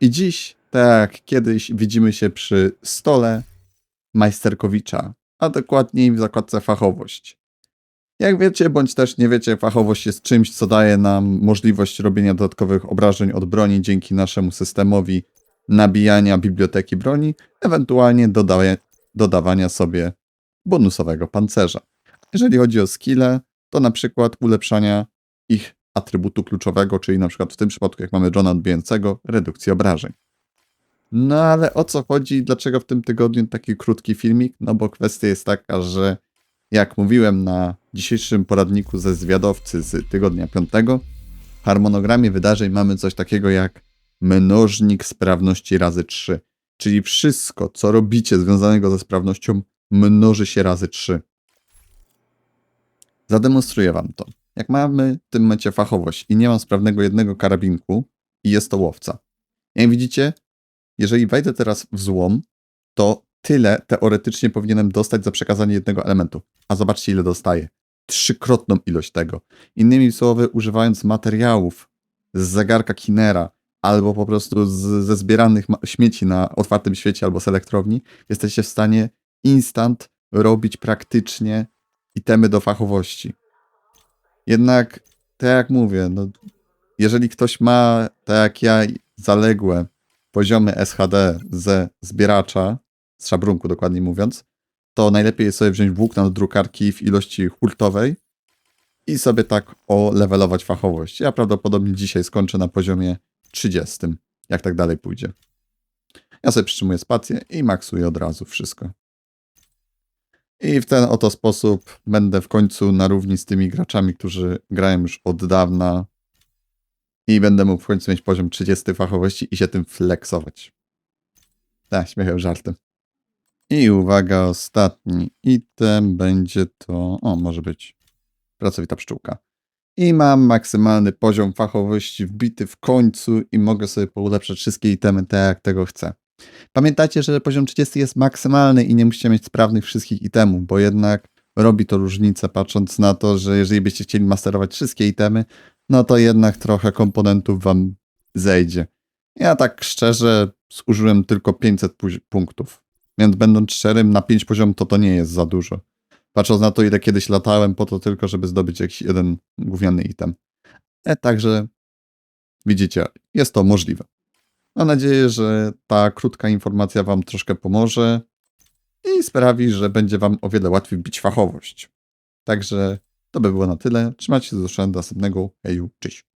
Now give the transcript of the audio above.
I dziś, tak jak kiedyś, widzimy się przy stole Majsterkowicza, a dokładniej w zakładce fachowość. Jak wiecie, bądź też nie wiecie, fachowość jest czymś, co daje nam możliwość robienia dodatkowych obrażeń od broni dzięki naszemu systemowi nabijania biblioteki broni, ewentualnie dodaje, dodawania sobie bonusowego pancerza. Jeżeli chodzi o skille, to na przykład ulepszania ich atrybutu kluczowego, czyli na przykład w tym przypadku, jak mamy Johna odbijającego, redukcji obrażeń. No ale o co chodzi? Dlaczego w tym tygodniu taki krótki filmik? No bo kwestia jest taka, że jak mówiłem na dzisiejszym poradniku ze zwiadowcy z tygodnia 5, w harmonogramie wydarzeń mamy coś takiego jak mnożnik sprawności razy 3. Czyli wszystko, co robicie związanego ze sprawnością, mnoży się razy 3. Zademonstruję wam to. Jak mamy w tym momencie fachowość i nie mam sprawnego jednego karabinku i jest to łowca. Jak widzicie, jeżeli wejdę teraz w złom, to tyle teoretycznie powinienem dostać za przekazanie jednego elementu. A zobaczcie, ile dostaję. Trzykrotną ilość tego. Innymi słowy, używając materiałów z zegarka Kinera albo po prostu z, ze zbieranych śmieci na otwartym świecie albo z elektrowni, jesteście w stanie instant robić praktycznie itemy do fachowości. Jednak, tak jak mówię, no, jeżeli ktoś ma, tak jak ja, zaległe poziomy SHD ze zbieracza, z szabrunku dokładniej mówiąc, to najlepiej jest sobie wziąć włókna do drukarki w ilości hurtowej i sobie tak olewelować fachowość. Ja prawdopodobnie dzisiaj skończę na poziomie 30, jak tak dalej pójdzie. Ja sobie przytrzymuję spację i maksuję od razu wszystko. I w ten oto sposób będę w końcu na równi z tymi graczami, którzy grają już od dawna i będę mógł w końcu mieć poziom 30 fachowości i się tym flexować. Tak, śmiechem, żartem. I uwaga, ostatni item będzie to. O, może być. Pracowita pszczółka. I mam maksymalny poziom fachowości wbity w końcu i mogę sobie poulepszać wszystkie itemy tak, jak tego chcę. Pamiętajcie, że poziom 30 jest maksymalny i nie musicie mieć sprawnych wszystkich itemów, bo jednak robi to różnicę, patrząc na to, że jeżeli byście chcieli masterować wszystkie itemy, no to jednak trochę komponentów wam zejdzie. Ja tak szczerze zużyłem tylko 500 pu- punktów. Więc będąc szczerym, na 5 poziom to to nie jest za dużo. Patrząc na to, ile kiedyś latałem po to tylko, żeby zdobyć jakiś jeden gówniany item. E, także widzicie, jest to możliwe. Mam nadzieję, że ta krótka informacja wam troszkę pomoże i sprawi, że będzie wam o wiele łatwiej bić fachowość. Także to by było na tyle. Trzymajcie się do następnego. Heju, cześć.